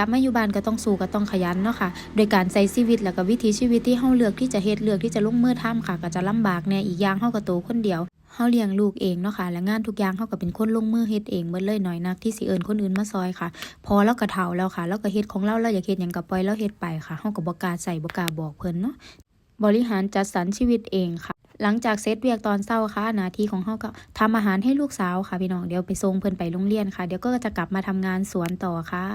ลับมาอยู่บ้านก็ต้องสู้ก็ต้องขยันเนาะค่ะ โดยการใช้ชีวิตแล้วก็วิถีชีวิตที่เฮาเลือกที่จะเฮ็ดเลือกที่จะลงมือทำค่ะ ก็จะลำบากแน่อีกอย่างเฮาก็โตคนเดียวเฮาเลี้ยงลูกเองเนาะค่ะ และงานทุกอย่างเฮาก็เป็นคนลงมือเฮ็ดเองเบิดเลยน้อยนักที่สิเอิ้นคนอื่นมาซอยค่ะ พอเราก็เฒ่าแล้วค่ะเราก็เฮ็ดของเราเราอยากเฮ็ดหยังก็ปล่อยเราเฮ็ดไปค่ะเฮาก็บ่กล้าใส่บ่กล้าบอกเพิ่นเนาะบริหารจัดสรรชีวิตเองค่ะ หลังจากเซตเวียกตอนเช้าค่ะหน้าที่ของเฮาก็ทำอาหารให้ลูกสาวค่ะพี่น้องเดี๋ยวไปส่งเพิ่นไปโรงเรียนค่ะ เดี๋ยวก็จะกลับมาทำงานสวนต่อค่ะ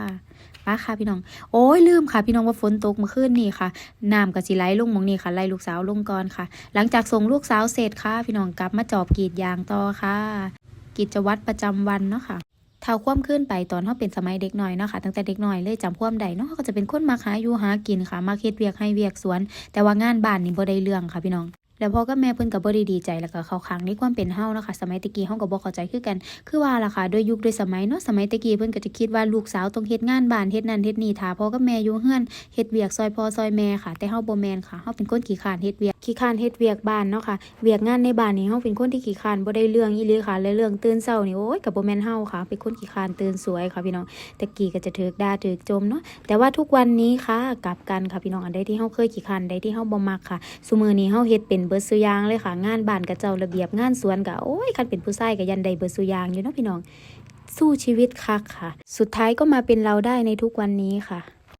ป้าค่ะพี่น้อง โอ้ยลืมค่ะ พี่น้องว่าฝนตกเมื่อคืนนี่ค่ะน้ำก็สิไหลลงหมองนี่ค่ะไล่ลูกสาวลงก่อนค่ะ หลังจากส่งลูกสาวเสร็จค่ะ พี่น้องกลับมาจอบกรีดยางต่อค่ะ กิจวัตรประจำวันเนาะค่ะเท่าความขึ้นไปตอนเขาเป็นสมัยเด็กหน้อยเนาะค่ะตั้งแต่เด็กหน้อยเลยจำความใดเนาะเขาก็จะเป็นคนมาหาอยู่หากินค่ะมาเฮ็ดเวียกให้เวียกสวน แต่ว่างานบ้านนี่บ่ได้เรื่องค่ะพี่น้อง แล้วพ่อกับแม่เพิ่นก็บ่ได้ดีใจแล้วก็เข้าข้างในความเป็นเฮานะคะ สมัยตะกี้เฮาก็บ่เข้าใจคือกัน คือว่าล่ะค่ะด้วยยุคด้วยสมัยเนาะสมัยตะกี้เพิ่นก็จะคิดว่าลูกสาวต้องเฮ็ดงานบ้านเฮ็ดนั่นเฮ็ดนี่ถ้าพ่อกับแม่อยู่เฮือนเฮ็ดเวียกซอยพ่อซอยแม่ค่ะ แต่เฮาบ่แม่นค่ะเฮาเป็นคนขี้คร้านเฮ็ดเวียกขี้คร้านเฮ็ดเวียกบ้านเนาะค่ะเวียกงานในบ้านนี่เฮาเป็นคนที่ขี้คร้านบ่ได้เรื่องอีหลีค่ะและเรื่องตื่นเช้านี่โอ้ยก็บ่แม่นเฮาค่ะ เป็นคนขี้คร้านตื่นสวยค่ะพี่น้องตะกี้ก็จะถูกด่าถูกโจมเนาะแต่ว่าทุกวันนี้ค่ะกลับกันค่ะพี่น้องอันใดที่เฮาเคยขี้คร้านใดที่เฮาบ่มักค่ะซุมื้อนี้เฮาเฮ็ดเป็นเบิดซุยางเลยค่ะ งานบ้านกับเจ้าระเบียบงานสวนกับโอ้ยคันเป็นผู้ชายกับยันใดเบิดซุยางอยู่เนาะพี่น้องสู้ชีวิตคักค่ะ สุดท้ายก็มาเป็นเราได้ในทุกวันนี้ค่ะ